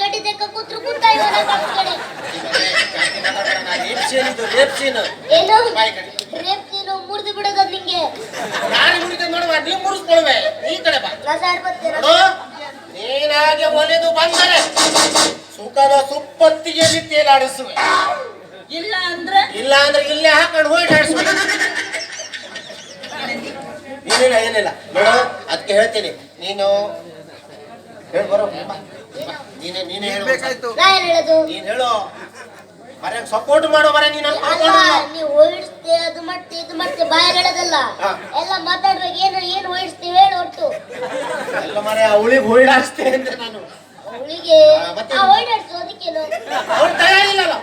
ಚಟಿ ತೆಕ್ಕ ಕೂತ್ರು ಕೂತ ಇವನ ಕಣ್ ಕಡೆ? ರೇಪ್ ಸೀನ್ ಇದು ಏನು? ರೇಪ್ ನೀನು ಮುರಿದು ಬಿಡೋದ ನಿಂಗೆ? ನಾನು ಮುರಿದ ನೋಡುವ ನೀ ಮುರಿಸ್ಕೊಳ್ವೆ ಈ ಕಡೆ ಬಾ. ನಾ ಸೈಡ್ ಬರ್ತೀರ ನೋಡು ನೀನಾಗೆ ಒಲೆದು ಬಂದರೆ ಸುಖದ ಸುಪ್ಪತ್ತಿಗೆಯಲ್ಲಿ ತೇಲಾಡಿಸುವೆ. ಇಲ್ಲ ಅಂದ್ರೆ? ಇಲ್ಲ ಅಂದ್ರೆ ಇಲ್ಲೇ ಹಾಕೊಂಡು ಹೋಗಿ ಆಡಿಸುವೆ ಏನಿಲ್ಲ ಏನಿಲ್ಲ. ನೋಡು ಅದಕ್ಕೆ ಹೇಳ್ತೀನಿ. ನೀನು ಹೇಳಿ ಬರೋ ಬಾ. ನೀನೇ ನೀನೇ ಹೇಳು. ಬೇಕಾಯ್ತು. ನಾ ಹೇಳೋದು? ನೀನ್ ಹೇಳು. ಮರೆ ಸಪೋರ್ಟ್ ಮಾಡೋ ಮರೆ ನೀನು ಅಲ್ಲ ಕರ್ಕೊಂಡು ನೀವು ಓಡಿಸ್ತೆ ಅದು ಮತ್ತೆ ಇದು ಮತ್ತೆ ಬಾಯ ಹೇಳೋದಲ್ಲ. ಎಲ್ಲ ಮಾತಾಡ್ಬೇಕು ಏನು ಏನು ಓಡಿಸ್ತೀವಿ ಹೇಳು ಒಟ್ಟು. ಎಲ್ಲ ಮರೆ ಅವಳಿಗೆ ಹೋಯ್ಡಾಡಿಸ್ತೆ ಅಂತ ನಾನು. ಅವಳಿಗೆ ಓಡಾಡ್ಸು ಅದಕ್ಕೇನು? ಅವಳು ತಯಾರಿಲ್ಲಲ್ಲ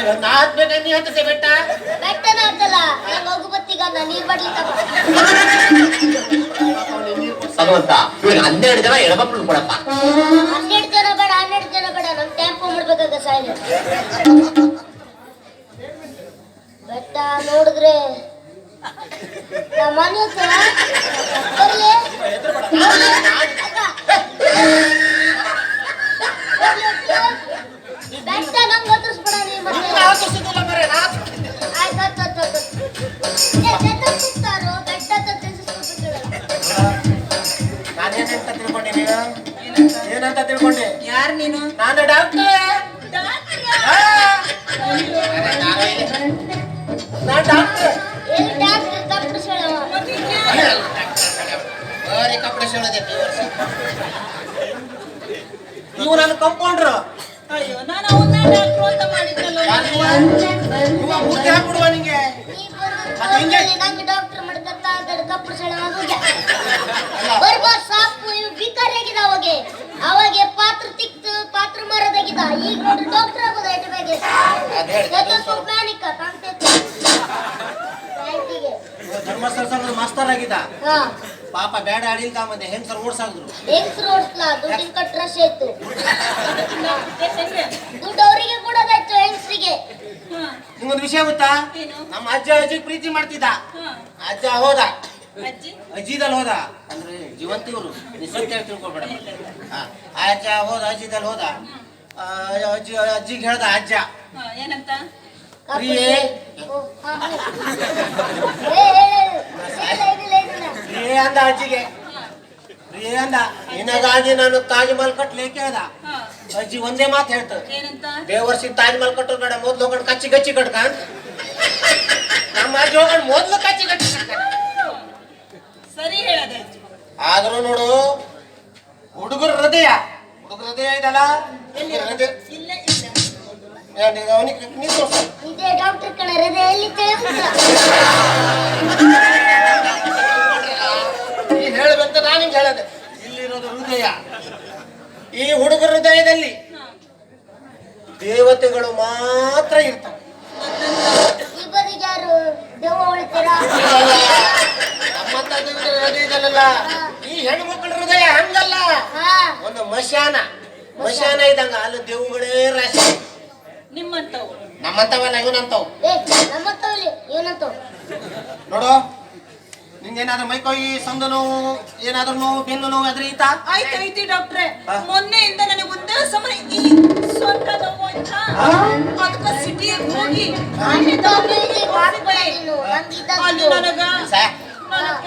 ನಾ ಬೆಟ್ಟ? ಬೆಟ್ಟನ ಹತ್ತಲ್ಲ ನಂಗೆ ಹೋಗು ಬತ್ತಿಗ ನಾ ನೀರ್ ಭಗವಂತ ಹನ್ನೆರಡು ಜನ ಕೊಡಪ್ಪ ಹನ್ನೆರಡು ಜನ ಬೇಡ ಹನ್ನೆರಡು ಜನ ಬೇಡ ನಮ್ ಟೆಂಪೋ ಮಾಡ್ಬೇಕಾಗ ಸಾಯ್ಲೆ. ಬೆಟ್ಟ ನೋಡಿದ್ರೆ ನಮ್ಮ ಮನೆ ಹತ್ರ. ಬರ್ಲಿ ನಾನೇನಂತ ತಿಳ್ಕೊಂಡೆ ನೀನು ಏನಂತ ತಿಳ್ಕೊಂಡೆ ಯಾರು ನೀನು ನಾನು ಡಾಕ್ಟರ್ ನಾನು ಡಾಕ್ಟರ್ ಇವು ನನ್ನ ಕಂಪೌಂಡ್ರು ಅಯ್ಯೋ ನಾನು ಡಾಕ್ಟ್ರು ಅಂತ ಮಾಡಿದ್ನಲ್ಲ. ಕಪ್ಪು ಸೆಳೆವ ಬರ್ಬಾರ್ ಸಾಕು ಇವ್ ಬಿಕಾರಿಯಾಗಿದ ಅವಾಗೆ. ಅವಾಗೆ ಪಾತ್ರ ತಿಕ್ತು ಪಾತ್ರ ಮಾರೋದಾಗಿದ. ಈಗ ನೋಡ್ರಿ ಡಾಕ್ಟರ್ ಆಗೋದ ಎಟ್ ಬೇಗೆ ಸ್ವಲ್ಪ. ಪ್ಲಾನಿಕ ಕಾಣ್ತೈತಿ ಧರ್ಮಸ್ಥಳ ಮಾಸ್ತರ್ ಆಗಿದ್ದ. ಹಾ. ಪಾಪ ಬೇಡ ಅಡಿಲ್ಕ ಮತ್ತೆ ಹೆಂಗ್ಸರ್ ಓಡ್ಸಾದ್ರು. ಹೆಂಗ್ಸ್ರು ಓಡಿಸ್ಲಾ? ದುಡ್ಡಿನ ಕಟ್ ರಶ್ ಆಯ್ತು. ದುಡ್ಡು ಅವರಿಗೆ ಕೊಡೋದಾಯ್ತು ಹೆಂಗ್ಸ್ರಿಗೆ. ನಿಮ್ಗೊಂದು ವಿಷಯ ಗೊತ್ತಾ? ಏನು? ನಮ್ಮ ಅಜ್ಜ ಅಜ್ಜಿ ಪ್ರೀತಿ ಮಾಡ್ತಿದ್ದ. ಅಜ್ಜ ಹೋದ. ಅಜ್ಜಿದಲ್ಲಿ ಹೋದ? ಅಂದ್ರೆ ಜೀವಂತ ಇವರು ತಿಳ್ಕೊಬೇಡ ಹಾ, ಅಜ್ಜ ಹೋದ ಅಜ್ಜಿದಲ್ಲಿ ಹೋದ? ಅಜ್ಜಿ ಅಜ್ಜಿಗೆ ಹೇಳ್ದ ಅಜ್ಜ. ಏನಂತ? ಪ್ರಿಯೇ. ಅಂದ ಅಜ್ಜಿಗೆ. ಪ್ರಿಯೇ ಅಂದ. ನಿನಗಾಗಿ ನಾನು ತಾಜ್ ಮಹಲ್ ಕಟ್ಲಿ ಕೇಳ್ದ ಅಜ್ಜಿ ಒಂದೇ ಮಾತು ಹೇಳ್ತ. ಏನಂತ? ಬೇವರ್ಸಿ ತಾಜ್ ಮಹಲ್ ಕಟ್ಟೋ ಬೇಡ ಮೊದ್ಲು ಹೋಗೋಣ ಕಚ್ಚಿ ಗಚ್ಚಿ ಕಟ್ಕ. ನಮ್ಮ ಅಜ್ಜಿ ಹೋಗೋಣ ಮೊದ್ಲು ಕಚ್ಚಿ ಗಚ್ಚಿ ಕಟ್ಕ. ಆದ್ರೂ ನೋಡು ಹುಡುಗರ ಹೃದಯ. ಹುಡುಗರ ಹೃದಯ ಇದಲ್ಲ? ನೀನು. ಡಾಕ್ಟರ್ ಕಡೆ ಹೃದಯ ಎಲ್ಲಿ ತಿಳಿಯುತ್ತಿಲ್ಲ ನೀ ಹೇಳ್ಬೇಕಂತ ನಾನು ನಿಮ್ಗೆ ಹೇಳದೆ. ಇಲ್ಲಿರೋದು ಹೃದಯ. ಈ ಹುಡುಗರ ಹೃದಯದಲ್ಲಿ ದೇವತೆಗಳು ಮಾತ್ರ ಇರ್ತಾರೆ ಈ ಬದಿಗೆ ಯಾರು ದೆವ್ವ ಉಳಿತೀರಾ ಹೃದಯದಲ್ಲ ಈ ಹೆಣ್ಮಕ್ಳ ಹೃದಯ ಹಂಗಲ್ಲ. ಹಾ. ಒಂದು ಮಶಾನ. ಮಶಾನ ಇದ್ದಂಗ ಅಲ್ಲಿ ದೇವುಗಳೇ ರಾಶಿ. ನಿಮ್ಮಂತವು. ನಮ್ಮಂತವಲ್ಲ ಇವನಂತವ್. ಏ ನಮ್ಮ ತವಲಿ ಇವನಂತ ನೋಡು ನಿಂಗೇನಾದ್ರೂ ಮೈಕೈ ಸಂದು ನೋವು ಏನಾದ್ರೂ ನೋವು ಬೆನ್ನು ನೋವು ಅದ್ರ ಈತ? ಆಯ್ತು ಐತಿ ಡಾಕ್ಟ್ರೆ. ಮೊನ್ನೆ ಮೊನ್ನೆಯಿಂದ ನನಗೆ ಒಂದೇ ಸಮಯ ಈ ಸ್ವಂತ ನೋವು ಆಯ್ತಾ? ಅದಕ್ಕೆ ಸಿಟಿಗೆ ಹೋಗಿ ಅಲ್ಲಿ ನನಗ ಸಾ. ನನಗ